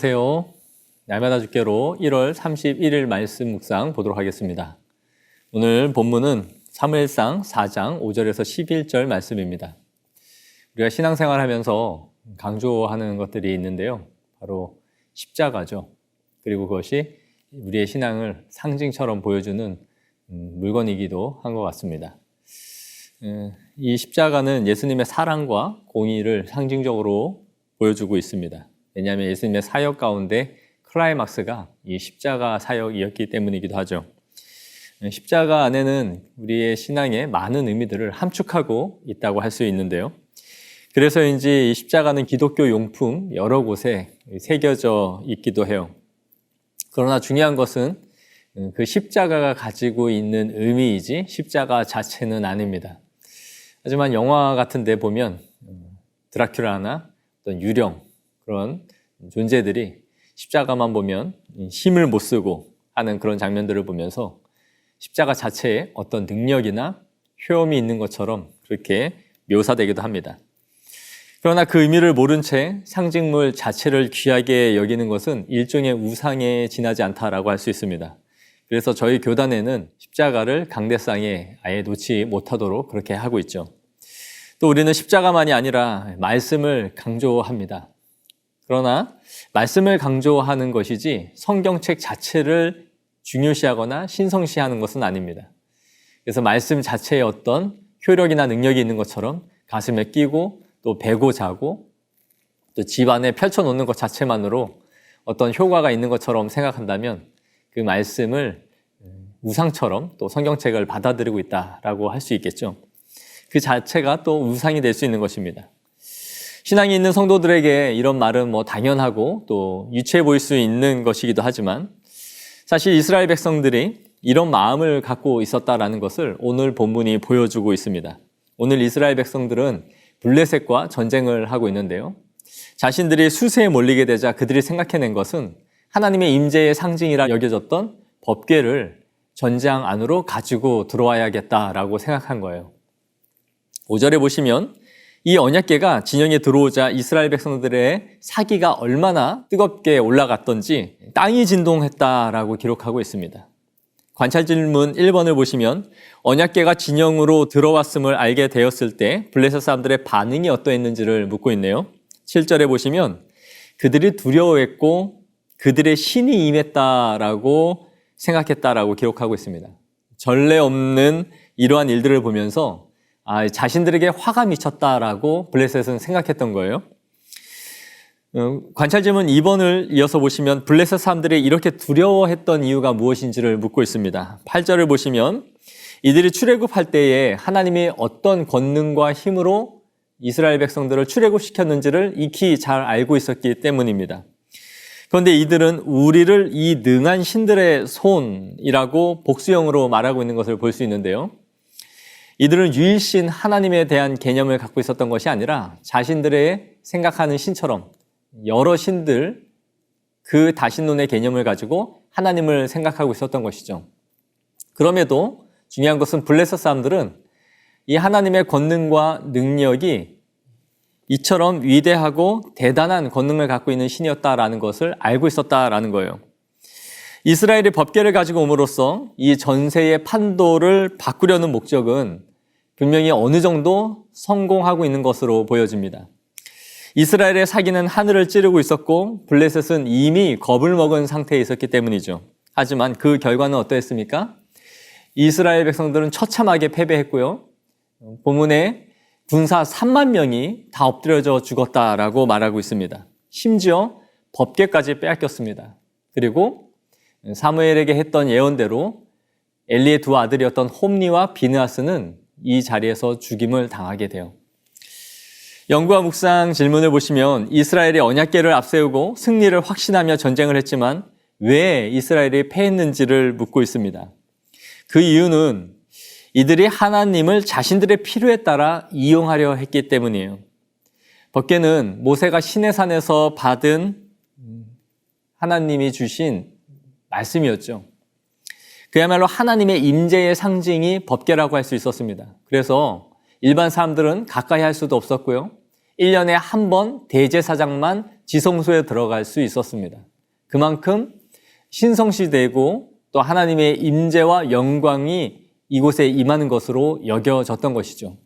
안녕하세요. 날마다 주께로 1월 31일 말씀 묵상 보도록 하겠습니다. 오늘 본문은 사무엘상 4장 5절에서 11절 말씀입니다. 우리가 신앙생활 하면서 강조하는 것들이 있는데요. 바로 십자가죠. 그리고 그것이 우리의 신앙을 상징처럼 보여주는 음, 물건이기도 한 것 같습니다. 음, 이 십자가는 예수님의 사랑과 공의를 상징적으로 보여주고 있습니다. 왜냐하면 예수님의 사역 가운데 클라이막스가 이 십자가 사역이었기 때문이기도 하죠. 십자가 안에는 우리의 신앙에 많은 의미들을 함축하고 있다고 할 수 있는데요. 그래서인지 이 십자가는 기독교 용품 여러 곳에 새겨져 있기도 해요. 그러나 중요한 것은 그 십자가가 가지고 있는 의미이지 십자가 자체는 아닙니다. 하지만 영화 같은 데 보면 드라큘라나 어떤 유령 그런 존재들이 십자가만 보면 힘을 못 쓰고 하는 그런 장면들을 보면서 십자가 자체에 어떤 능력이나 효험이 있는 것처럼 그렇게 묘사되기도 합니다. 그러나 그 의미를 모른 채 상징물 자체를 귀하게 여기는 것은 일종의 우상에 지나지 않다라고 할 수 있습니다. 그래서 저희 교단에는 십자가를 강대상에 아예 놓지 못하도록 그렇게 하고 있죠. 또 우리는 십자가만이 아니라 말씀을 강조합니다. 그러나 말씀을 강조하는 것이지 성경책 자체를 중요시하거나 신성시하는 것은 아닙니다. 그래서 말씀 자체에 어떤 효력이나 능력이 있는 것처럼 가슴에 끼고 또 베고 자고 또 집안에 펼쳐놓는 것 자체만으로 어떤 효과가 있는 것처럼 생각한다면 그 말씀을 우상처럼 또 성경책을 받아들이고 있다라고 할 수 있겠죠. 그 자체가 또 우상이 될 수 있는 것입니다. 신앙이 있는 성도들에게 이런 말은 뭐 당연하고 또 유치해 보일 수 있는 것이기도 하지만 사실 이스라엘 백성들이 이런 마음을 갖고 있었다라는 것을 오늘 본문이 보여주고 있습니다. 오늘 이스라엘 백성들은 블레셋과 전쟁을 하고 있는데요. 자신들이 수세에 몰리게 되자 그들이 생각해낸 것은 하나님의 임재의 상징이라 여겨졌던 법궤를 전장 안으로 가지고 들어와야겠다라고 생각한 거예요. 5절에 보시면 이 언약계가 진영에 들어오자 이스라엘 백성들의 사기가 얼마나 뜨겁게 올라갔던지 땅이 진동했다라고 기록하고 있습니다. 관찰 질문 1번을 보시면 언약계가 진영으로 들어왔음을 알게 되었을 때 블레셋 사람들의 반응이 어떠했는지를 묻고 있네요. 7절에 보시면 그들이 두려워했고 그들의 신이 임했다라고 생각했다라고 기록하고 있습니다. 전례 없는 이러한 일들을 보면서 아, 자신들에게 화가 미쳤다라고 블레셋은 생각했던 거예요. 어, 관찰 질문 2번을 이어서 보시면 블레셋 사람들이 이렇게 두려워했던 이유가 무엇인지를 묻고 있습니다. 8절을 보시면 이들이 출애굽할 때에 하나님이 어떤 권능과 힘으로 이스라엘 백성들을 출애굽시켰는지를 익히 잘 알고 있었기 때문입니다. 그런데 이들은 우리를 이 능한 신들의 손이라고 복수형으로 말하고 있는 것을 볼 수 있는데요. 이들은 유일신 하나님에 대한 개념을 갖고 있었던 것이 아니라 자신들의 생각하는 신처럼 여러 신들 그 다신론의 개념을 가지고 하나님을 생각하고 있었던 것이죠. 그럼에도 중요한 것은 블레셋 사람들은 이 하나님의 권능과 능력이 이처럼 위대하고 대단한 권능을 갖고 있는 신이었다라는 것을 알고 있었다라는 거예요. 이스라엘이 법계를 가지고 옴으로써 이 전세의 판도를 바꾸려는 목적은 분명히 어느 정도 성공하고 있는 것으로 보여집니다. 이스라엘의 사기는 하늘을 찌르고 있었고 블레셋은 이미 겁을 먹은 상태에 있었기 때문이죠. 하지만 그 결과는 어떠했습니까? 이스라엘 백성들은 처참하게 패배했고요. 본문에 군사 3만 명이 다 엎드려져 죽었다라고 말하고 있습니다. 심지어 법계까지 빼앗겼습니다. 그리고 사무엘에게 했던 예언대로 엘리의 두 아들이었던 홈니와 비느하스는 이 자리에서 죽임을 당하게 돼요. 연구와 묵상 질문을 보시면 이스라엘이 언약계를 앞세우고 승리를 확신하며 전쟁을 했지만 왜 이스라엘이 패했는지를 묻고 있습니다. 그 이유는 이들이 하나님을 자신들의 필요에 따라 이용하려 했기 때문이에요. 법계는 모세가 시내산에서 받은 하나님이 주신 말씀이었죠. 그야말로 하나님의 임재의 상징이 법계라고 할 수 있었습니다. 그래서 일반 사람들은 가까이 할 수도 없었고요. 1년에 한 번 대제사장만 지성소에 들어갈 수 있었습니다. 그만큼 신성시되고 또 하나님의 임재와 영광이 이곳에 임하는 것으로 여겨졌던 것이죠.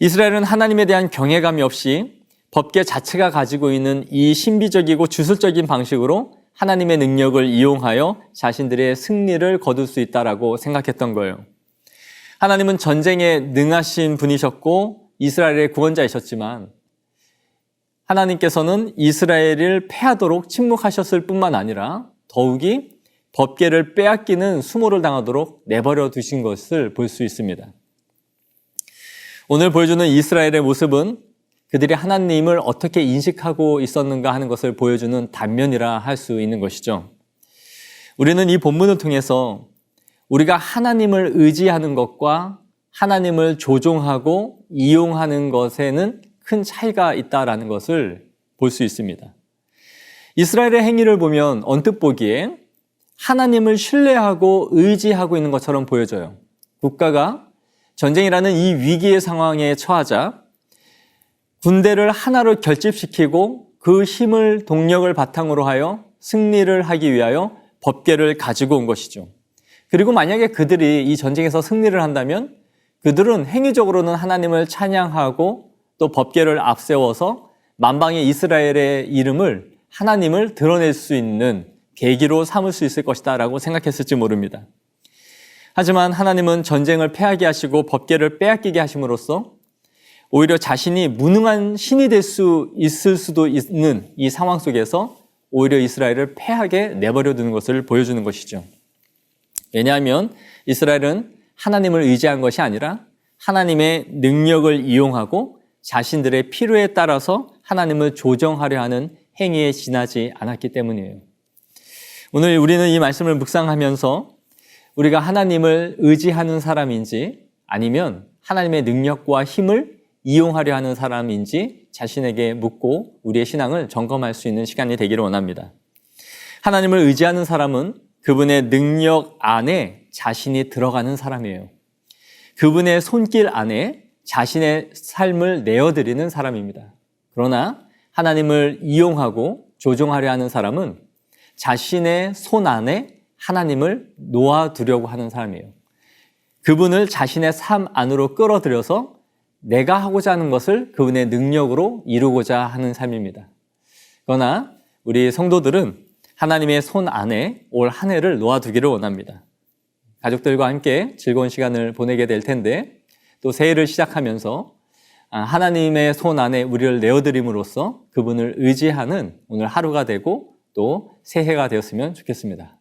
이스라엘은 하나님에 대한 경외감이 없이 법계 자체가 가지고 있는 이 신비적이고 주술적인 방식으로 하나님의 능력을 이용하여 자신들의 승리를 거둘 수 있다라고 생각했던 거예요. 하나님은 전쟁에 능하신 분이셨고 이스라엘의 구원자이셨지만 하나님께서는 이스라엘을 패하도록 침묵하셨을 뿐만 아니라 더욱이 법계를 빼앗기는 수모를 당하도록 내버려 두신 것을 볼 수 있습니다. 오늘 보여주는 이스라엘의 모습은 그들이 하나님을 어떻게 인식하고 있었는가 하는 것을 보여주는 단면이라 할 수 있는 것이죠. 우리는 이 본문을 통해서 우리가 하나님을 의지하는 것과 하나님을 조종하고 이용하는 것에는 큰 차이가 있다라는 것을 볼 수 있습니다. 이스라엘의 행위를 보면 언뜻 보기에 하나님을 신뢰하고 의지하고 있는 것처럼 보여져요. 국가가 전쟁이라는 이 위기의 상황에 처하자 군대를 하나로 결집시키고 그 힘을 동력을 바탕으로 하여 승리를 하기 위하여 법계를 가지고 온 것이죠. 그리고 만약에 그들이 이 전쟁에서 승리를 한다면 그들은 행위적으로는 하나님을 찬양하고 또 법계를 앞세워서 만방의 이스라엘의 이름을 하나님을 드러낼 수 있는 계기로 삼을 수 있을 것이다라고 생각했을지 모릅니다. 하지만 하나님은 전쟁을 패하게 하시고 법계를 빼앗기게 하심으로써 오히려 자신이 무능한 신이 될 수 있을 수도 있는 이 상황 속에서 오히려 이스라엘을 패하게 내버려 두는 것을 보여주는 것이죠. 왜냐하면 이스라엘은 하나님을 의지한 것이 아니라 하나님의 능력을 이용하고 자신들의 필요에 따라서 하나님을 조정하려 하는 행위에 지나지 않았기 때문이에요. 오늘 우리는 이 말씀을 묵상하면서 우리가 하나님을 의지하는 사람인지 아니면 하나님의 능력과 힘을 이용하려 하는 사람인지 자신에게 묻고 우리의 신앙을 점검할 수 있는 시간이 되기를 원합니다. 하나님을 의지하는 사람은 그분의 능력 안에 자신이 들어가는 사람이에요. 그분의 손길 안에 자신의 삶을 내어드리는 사람입니다. 그러나 하나님을 이용하고 조종하려 하는 사람은 자신의 손 안에 하나님을 놓아두려고 하는 사람이에요. 그분을 자신의 삶 안으로 끌어들여서 내가 하고자 하는 것을 그분의 능력으로 이루고자 하는 삶입니다. 그러나 우리 성도들은 하나님의 손 안에 올 한 해를 놓아두기를 원합니다. 가족들과 함께 즐거운 시간을 보내게 될 텐데 또 새해를 시작하면서 하나님의 손 안에 우리를 내어드림으로써 그분을 의지하는 오늘 하루가 되고 또 새해가 되었으면 좋겠습니다.